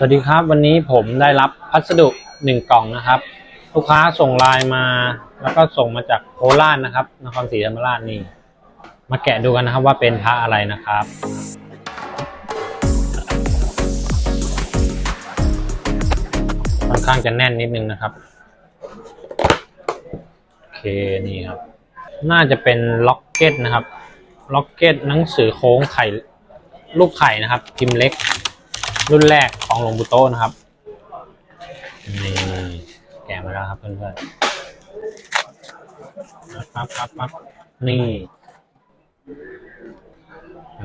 สวัสดีครับวันนี้ผมได้รับพัสดุหนึ่งกล่องนะครับ ลูกค้าส่งไลน์มาแล้วก็ส่งมาจากโคราชนะครับนครศรีธรรมราชนี่ มาแกะดูกันนะครับว่าเป็นพระอะไรนะครับค่อนข้างจะแน่นนิดนึงนะครับโอเคนี่ครับ น่าจะเป็นล็อกเก็ตนะครับล็อกเก็ตหนังสือโค้งไข่รูปไข่นะครับพิมพ์เล็ก รุ่นแรกของหลวงปู่โตนะครับนี่แกะมาแล้วครับเพื่อนๆปั๊บปั๊บปั๊บนี่ม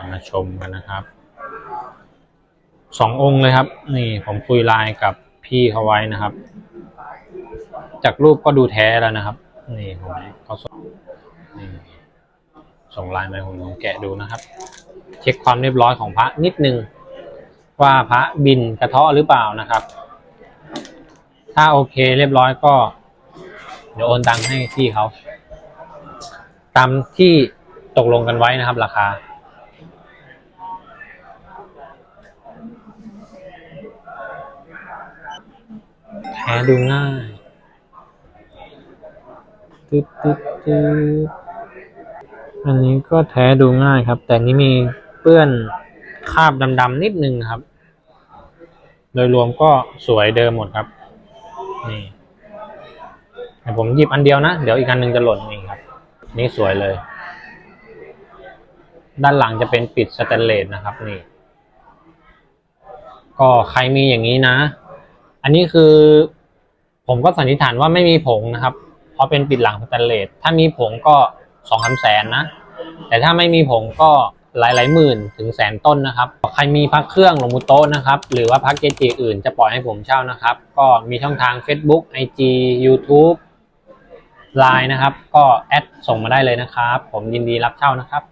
ามาชมกันนะครับสององค์เลยครับ นี่ผมคุยไลน์กับพี่เขาไว้นะครับ จากรูปก็ดูแท้แล้วนะครับ นี่ผมเขาส่งส่งไลน์มาให้ผมลองแกะดูนะครับ เช็คความเรียบร้อยของพระนิดนึง ว่าพระบินกระเทาะหรือเปล่านะครับ ถ้าโอเคเรียบร้อยก็ เดี๋ยวโอนตังค์ให้พี่เขา ตามที่ตกลงกันไว้นะครับ ราคา แท้ดูง่ายตึ๊ดตึ๊ดตึ๊ดอันนี้ก็แท้ดูง่ายครับ แต่นี้มีเปื้อนคราบดำๆนิดนึงครับ โดยรวมก็สวยเดิมหมดครับ นี่เดี๋ยวผมหยิบอันเดียวนะ เดี๋ยวอีกอันหนึงจะหล่นนี่ครับ นี่สวยเลย ด้านหลังจะเป็นปิดสแตนเลสนะครับ นี่ ก็ใครมีอย่างนี้นะ อันนี้คือ ผมก็สันนิษฐานว่าไม่มีผงนะครับ เพราะเป็นปิดหลังสแตนเลส ถ้ามีผงก็สองสามแสนนะ แต่ถ้าไม่มีผงก็ หลายหลายหมื่นถึงแสนต้นนะครับ ใครมีพักเครื่องหลวงปู่โต๊ะนะครับ หรือว่าพักเกจิอื่นจะปล่อยให้ผมเช่านะครับ ก็มีช่องทาง Facebook IG YouTube Line นะครับ ก็แอดส่งมาได้เลยนะครับ ผมยินดีรับเช่านะครับ